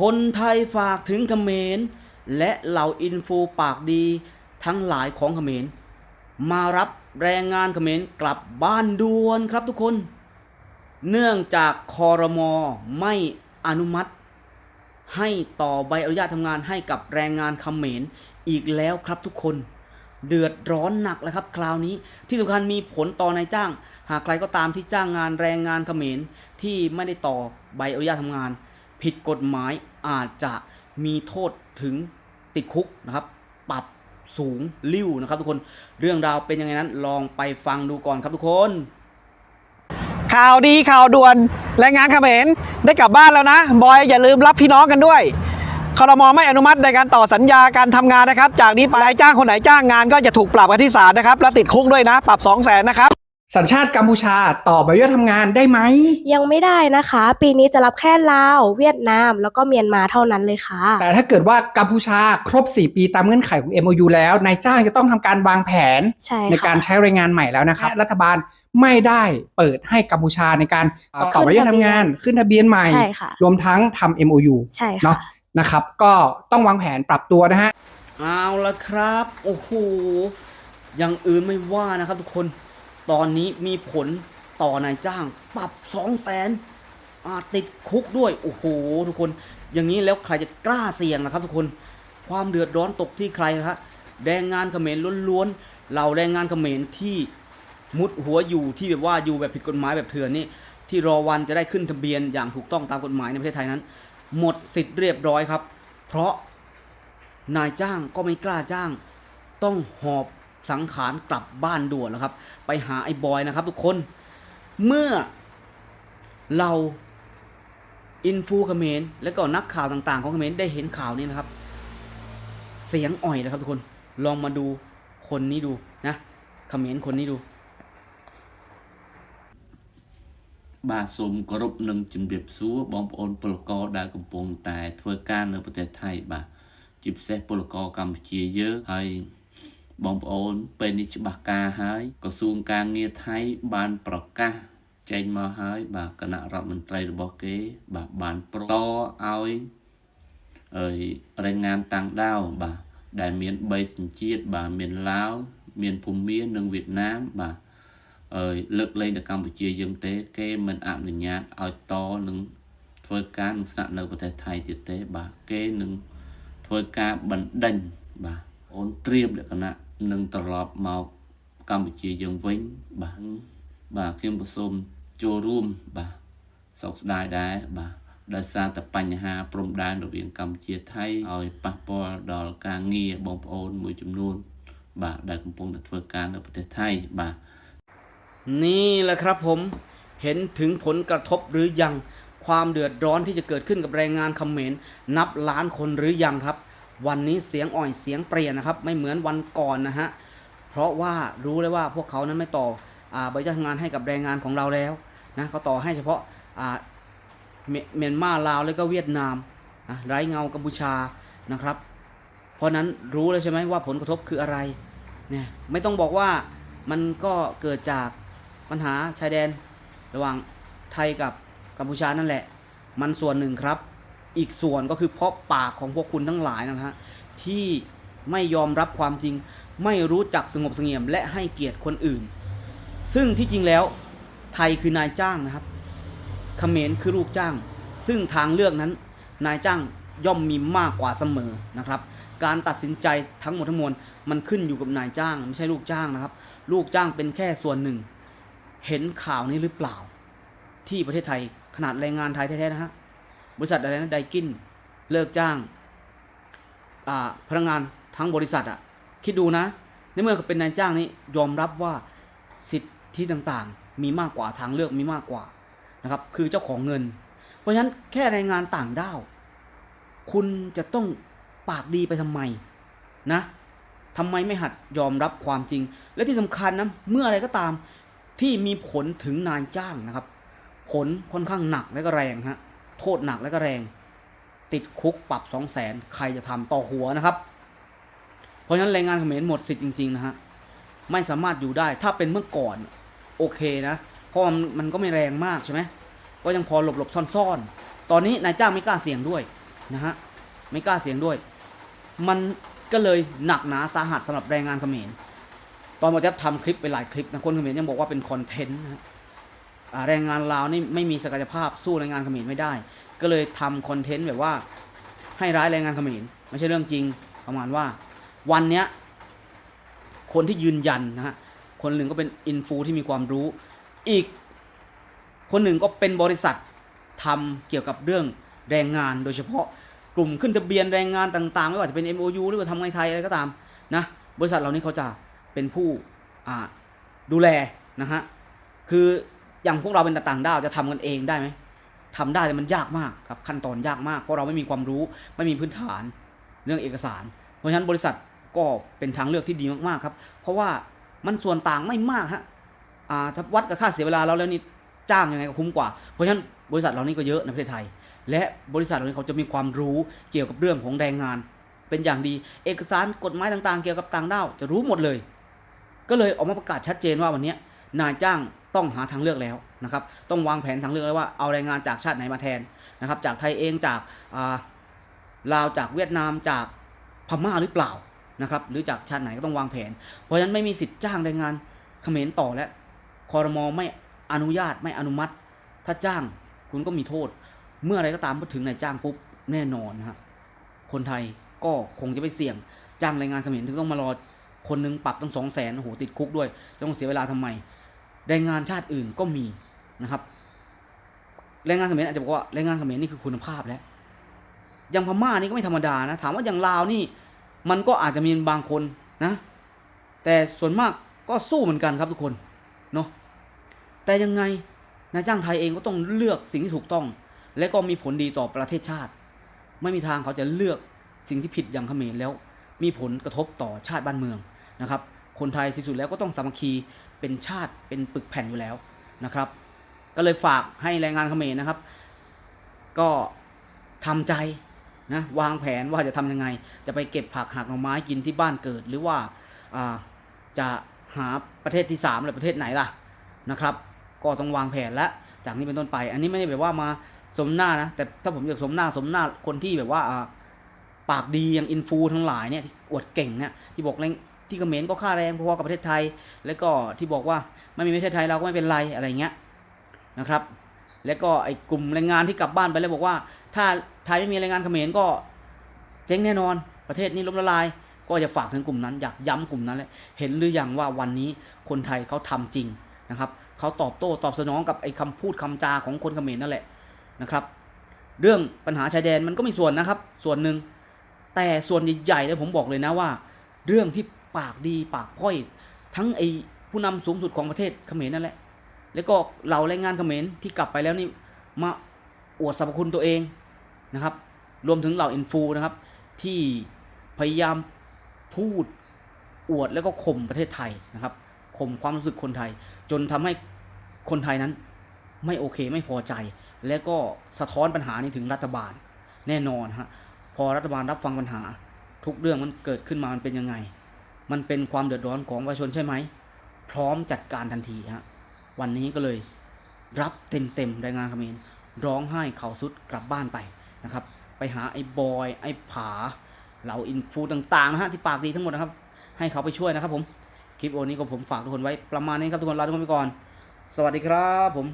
คนไทยฝากถึงเขมร และเหล่าอินฟูปากดีทั้งหลายของเขมร มารับแรงงานเขมรกลับบ้านด่วนครับทุกคน เนื่องจากคอรมอไม่อนุมัติ ให้ต่อใบอนุญาตทำงานให้กับแรงงานเขมรอีกแล้วครับทุกคน เดือดร้อนหนักแล้วครับคราวนี้ที่สำคัญมีผลต่อนายจ้าง หากใครก็ตามที่จ้างงานแรงงานเขมรที่ไม่ได้ต่อใบอนุญาตทำงาน ผิดกฎหมายอาจจะมีโทษถึงติดคุกนะครับปรับสูงลิ่วนะครับ ทุกคนเรื่องราวเป็นยังไงนั้นลองไปฟังดูก่อนครับทุกคน ข่าวดีข่าวด่วนแรงงานเขมรได้กลับบ้านแล้วนะ บอยอย่าลืมรับพี่น้องกันด้วยคอรมอไม่อนุมัติในการต่อสัญญาการทำงานนะครับ จากนี้ไปจ้างคนไหนจ้างงานก็จะถูกปรับกันที่ศาลนะครับ และติดคุกด้วยนะ ปรับ 2 0 0 0 0นนะครับ สัญชาติกัมพูชาต่อใบอนุญาตทำงานได้ไหม ยังไม่ได้นะคะ ปีนี้จะรับแค่ลาว เวียดนาม แล้วก็เมียนมาเท่านั้นเลยค่ะ แต่ถ้าเกิดว่ากัมพูชาครบ 4 ปีตามเงื่อนไขของ MOU แล้วนายจ้างจะต้องทำการวางแผนใช่ในค่ะ การใช้แรงงานใหม่แล้วนะครับ รัฐบาลไม่ได้เปิดให้กัมพูชาในการต่อใบอนุญาตทำงานขึ้นทะเบียนใหม่ ใช่ค่ะ รวมทั้งทำ MOU ใช่เนาะค่ะนะครับ ก็ต้องวางแผนปรับตัวนะฮะ เอาละครับ โอ้โหอย่างอื่นไม่ว่านะครับทุกคน ตอนนี้มีผลต่อนายจ้าง ปรับ2 0 0แสนติดคุกด้วย โอ้โห ทุกคน อย่างนี้แล้วใครจะกล้าเสี่ยงนะครับทุกคน ความเดือดร้อนตกที่ใครนะครับแรงงานเขมรล้วนๆ เราแรงงานเขมรที่มุดหัวอยู่ที่แบบว่าอยู่แบบผิดกฎหมายแบบเถื่อนนี่ที่รอวันจะได้ขึ้นทะเบียนอย่างถูกต้องตามกฎหมายในประเทศไทยนั้น หมดสิทธิ์เรียบร้อยครับ เพราะนายจ้างก็ไม่กล้าจ้าง ต้องหอบ สังขารกลับบ้านด่วนแล้วครับ ไปหาไอ้บอยนะครับทุกคน เมื่อเราอินฟูเขมรและก็นักข่าวต่างๆ ของเขมรได้เห็นข่าวนี้นะครับ เสียงอ่อยนะครับทุกคน ลองมาดูคนนี้ดูนะเขมรคนนี้ดู បាទសូមគោរពនិងជំរាបសួរបងប្អូនពលករដែលកំពុងតែធ្វើការនៅប្រទេសថៃបាទជាពិសេសពលករកម្ពុជាយើងហើយ បងប្អូនពេលនេះច្បាស់ការហើយក្រសួងការងារថៃបានប្រកាសចេញមកហើយបាទគណៈរដ្ឋមន្ត្រីរបស់គេ បាទបានប្រតឲ្យអើយរែងងានតាំងដាវបាទដែលមាន3សញ្ជាតិបាទមានឡាវមានភូមានិងវៀតណាមបាទអើយលើកលែងទៅកម្ពុជាយើងទេ គេមិនអនុញ្ញាតឲ្យតនឹងធ្វើការនឹងស្នាក់នៅប្រទេសថៃទៀតទេ បាទគេនឹងធ្វើការបណ្ដេញបាទ អូនត្រៀមលក្ខណៈនឹងត្រឡប់មកកម្ពុជាយើងវិញបាទបាទខ្ញុំក៏សូមចូលរួមបាទសោកស្ដាយដែរបាទដោយសារតែបញ្ហាព្រំដែនរវាងកម្ពុជាថៃឲ្យប៉ះពាល់ដល់ការងារបងប្អូនមួយចំនួន បាទដែលកំពុងតែធ្វើការនៅប្រទេសថៃបាទ นี่แหละครับผมเห็นถึงผลกระทบหรือยังความเดือดร้อนที่จะเกิดขึ้นกับแรงงานเขมรนับล้านคนหรือยังครับ วันนี้เสียงอ่อยเสียงเปลี่ยนนะครับ ไม่เหมือนวันก่อนนะฮะเพราะว่ารู้เลยว่าพวกเขานั้นไม่ต่ออใบอนุญาตทำงานให้กับแรงงานของเราแล้วนะเขาต่อให้เฉพาะเมียนมาลาวแล้วก็เวียดนามนะไร้เงากัมพูชานะครับ เพราะนั้นรู้เลยใช่ไหมว่าผลกระทบคืออะไรเนี่ยไม่ต้องบอกว่ามันก็เกิดจากปัญหาชายแดน ระหว่างไทยกับกัมพูชานั่นแหละ มันส่วนหนึ่งครับ อีกส่วนก็คือเพราะปากของพวกคุณทั้งหลายนะฮะที่ไม่ยอมรับความจริง ไม่รู้จักสงบเสงี่ยม และให้เกียรติคนอื่น ซึ่งที่จริงแล้วไทยคือนายจ้างนะครับเขมรคือลูกจ้าง ซึ่งทางเลือกนั้น นายจ้างย่อมมีมากกว่าเสมอนะครับ การตัดสินใจทั้งหมดทั้งมวลมันขึ้นอยู่กับนายจ้าง ไม่ใช่ลูกจ้างนะครับ ลูกจ้างเป็นแค่ส่วนหนึ่ง เห็นข่าวนี้หรือเปล่า ที่ประเทศไทยขนาดแรงงานไทยแท้ๆนะฮะ บริษัทอะไรนะไดกินเลิกจ้างพนักงานทั้งบริษัทอะคิดดูนะ ในเมื่อเป็นนายจ้างนี่ยอมรับว่าสิทธิต่างๆ มีมากกว่าทางเลือกมีมากกว่านะครับ คือเจ้าของเงิน เพราะฉะนั้นแค่แรงงานต่างด้าวคุณจะต้องปากดีไปทำไมนะทำไมไม่หัดยอมรับความจริง และที่สำคัญนะเมื่ออะไรก็ตามที่มีผลถึงนายจ้างนะครับ ผลค่อนข้างหนักและก็แรงฮะ โทษหนักและก็แรง ติดคุกปรับสองแสนใครจะทำต่อหัวนะครับ เพราะฉะนั้นแรงงานเขมรหมดสิทธิ์จริงๆนะฮะไม่สามารถอยู่ได้ถ้าเป็นเมื่อก่อนโอเคนะเพราะมันมันก็ไม่แรงมากใช่ไหมก็ยังพอหลบหลบซ่อนๆ ตอนนี้นายจ้างไม่กล้าเสี่ยงด้วยนะฮะไม่กล้าเสียงด้วย มันก็เลยหนักหนาสาหัสสำหรับแรงงานเขมรตอนหมอแจ๊บทำคลิปไปหลายคลิปนะคนเขมรยังบอกว่าเป็นคอนเทนต์นะ แรงงานลาวนี่ไม่มีศักยภาพสู้แรงงานเขมรไม่ได้ ก็เลยทำคอนเทนต์แบบว่าให้ร้ายแรงงานเขมรไม่ใช่เรื่องจริงประมาณว่า วันเนี้ยคนที่ยืนยันนะฮะคนหนึ่งก็เป็นอินฟูที่มีความรู้ อีกคนหนึ่งก็เป็นบริษัททำเกี่ยวกับเรื่องแรงงานโดยเฉพาะกลุ่มขึ้นทะเบียนแรงงานต่างๆ ไม่ว่าจะเป็น MOU หรือว่าทำงานไทยอะไรก็ตามนะบริษัทเหล่านี้เขาจะเป็นผู้ดูแลนะฮะคือ อย่างพวกเราเป็นต่างด้าวจะทำกันเองได้ไหมทำได้แต่มันยากมากครับขั้นตอนยากมากเพราะเราไม่มีความรู้ไม่มีพื้นฐานเรื่องเอกสาร เพราะฉะนั้นบริษัทก็เป็นทางเลือกที่ดีมากๆครับ เพราะว่ามันส่วนต่างไม่มากฮะอ่าถ้าวัดกับค่าเสียเวลาเราแล้วนี่จ้างยังไงก็คุ้มกว่า เพราะฉะนั้นบริษัทเรานี่ก็เยอะในประเทศไทย และบริษัทเหล่านี้เขาจะมีความรู้เกี่ยวกับเรื่องของแรงงาน เป็นอย่างดีเอกสารกฎหมายต่างๆ เกี่ยวกับต่างด้าวจะรู้หมดเลย ก็เลยออกมาประกาศชัดเจนว่าวันนี้นายจ้าง ต้องหาทางเลือกแล้วนะครับต้องวางแผนทางเลือกแล้วว่าเอาแรงงานจากชาติไหนมาแทนนะครับจากไทยเองจากาลาวจากเวียดนามจากพม่าหรือเปล่านะครับหรือจากชาติไหนก็ต้องวางแผน เพราะฉะนั้นไม่มีสิทธิ์จ้างแรงงานเขมรต่อและคอรมอไม่อนุญาตไม่อนุมัติ ถ้าจ้างคุณก็มีโทษ เมื่ออะไรก็ตามพอถึงนายจ้างปุ๊บแน่นอนนะฮะคนไทยก็คงจะไปเสี่ยงจ้างแรงงานเขมรถึงต้องมารอคนหนึงปรับตั้งสองแสนโอ้โหติดคุกด้วยต้องเสียเวลาทำไม แรงงานชาติอื่นก็มีนะครับ แรงงานเขมรอาจจะบอกว่าแรงงานเขมรนี่คือคุณภาพแล้วย่างพม่านี่ก็ไม่ธรรมดานะ ถามว่าอย่างลาวนี่ มันก็อาจจะมีบางคนนะ แต่ส่วนมากก็สู้เหมือนกันครับทุกคนเนาะแต่ยังไงนายจ้างไทยเองก็ต้องเลือกสิ่งที่ถูกต้อง และก็มีผลดีต่อประเทศชาติ ไม่มีทางเขาจะเลือกสิ่งที่ผิดอย่างเขมรแล้ว มีผลกระทบต่อชาติบ้านเมืองนะครับ คนไทยที่สุดแล้วก็ต้องสามัคคี เป็นชาติเป็นปึกแผ่นอยู่แล้วนะครับ ก็เลยฝากให้แรงงานเขมรนะครับ ก็ทำใจนะวางแผนว่าจะทำยังไง จะไปเก็บผักหักหน่อไม้กินที่บ้านเกิด หรือว่าาจะหาประเทศที่สามหรือประเทศไหนล่ะนะครับ ก็ต้องวางแผนแล้วจากนี้เป็นต้นไป อันนี้ไม่ได้แบบว่ามาสมหน้านะแต่ถ้าผมอยากสมหน้าสมหน้าคนที่แบบว่าปากดีอย่างอินฟูทั้งหลายเนี่ยอวดเก่งเนี่ยที่บอกแรง ที่เขมรก็ค่าแรงพอๆกับประเทศไทย แล้วก็ที่บอกว่าไม่มีประเทศไทยเราก็ไม่เป็นไรอะไรเงี้ยนะครับ แล้วก็ไอ้กลุ่มแรงงานที่กลับบ้านไปแล้วบอกว่า ถ้าไทยไม่มีแรงงานเขมรก็เจ๊งแน่นอนประเทศนี้ล้มละลาย ก็จะฝากถึงกลุ่มนั้น อยากย้ำกลุ่มนั้นเลยเห็นหรือยังว่าวันนี้คนไทยเขาทำจริงนะครับเขาตอบโต้ตอบสนองกับไอ้คำพูดคำจาของคนเขมรนั่นแหละนะครับเรื่องปัญหาชายแดนมันก็มีส่วนนะครับ ส่วนหนึ่งแต่ส่วนใหญ่ๆเลยผมบอกเลยนะว่า เรื่องที่ ปากดีปากพ้อย ทั้งไอ้ผู้นำสูงสุดของประเทศเขมรนั่นแหละ แล้วก็เหล่าแรงงานเขมรที่กลับไปแล้วนี่มาอวดสรรพคุณตัวเองนะครับ รวมถึงเหล่าอินฟูนะครับ ที่พยายามพูดอวดแล้วก็ข่มประเทศไทยนะครับข่มความรู้สึกคนไทย จนทำให้คนไทยนั้นไม่โอเคไม่พอใจ และก็สะท้อนปัญหานี้ถึงรัฐบาลแน่นอนฮะพอรัฐบาลรับฟังปัญหา ทุกเรื่องมันเกิดขึ้นมามันเป็นยังไง มันเป็นความเดือดร้อนของประชาชนใช่ไหม พร้อมจัดการทันทีฮะวันนี้ก็เลยรับเต็มๆแรงงานเขมรร้องไห้เข่าสุดกลับบ้านไปนะครับ ไปหาไอ้บอย ไอ้ผาเหล่าอินฟูต่างๆนะฮะที่ปากดีทั้งหมดนะครับ ให้เขาไปช่วยนะครับผม คลิปโอนี้ก็ผมฝากทุกคนไว้ประมาณนี้ครับทุกคนลาทุกคนไปก่อน สวัสดีครับผม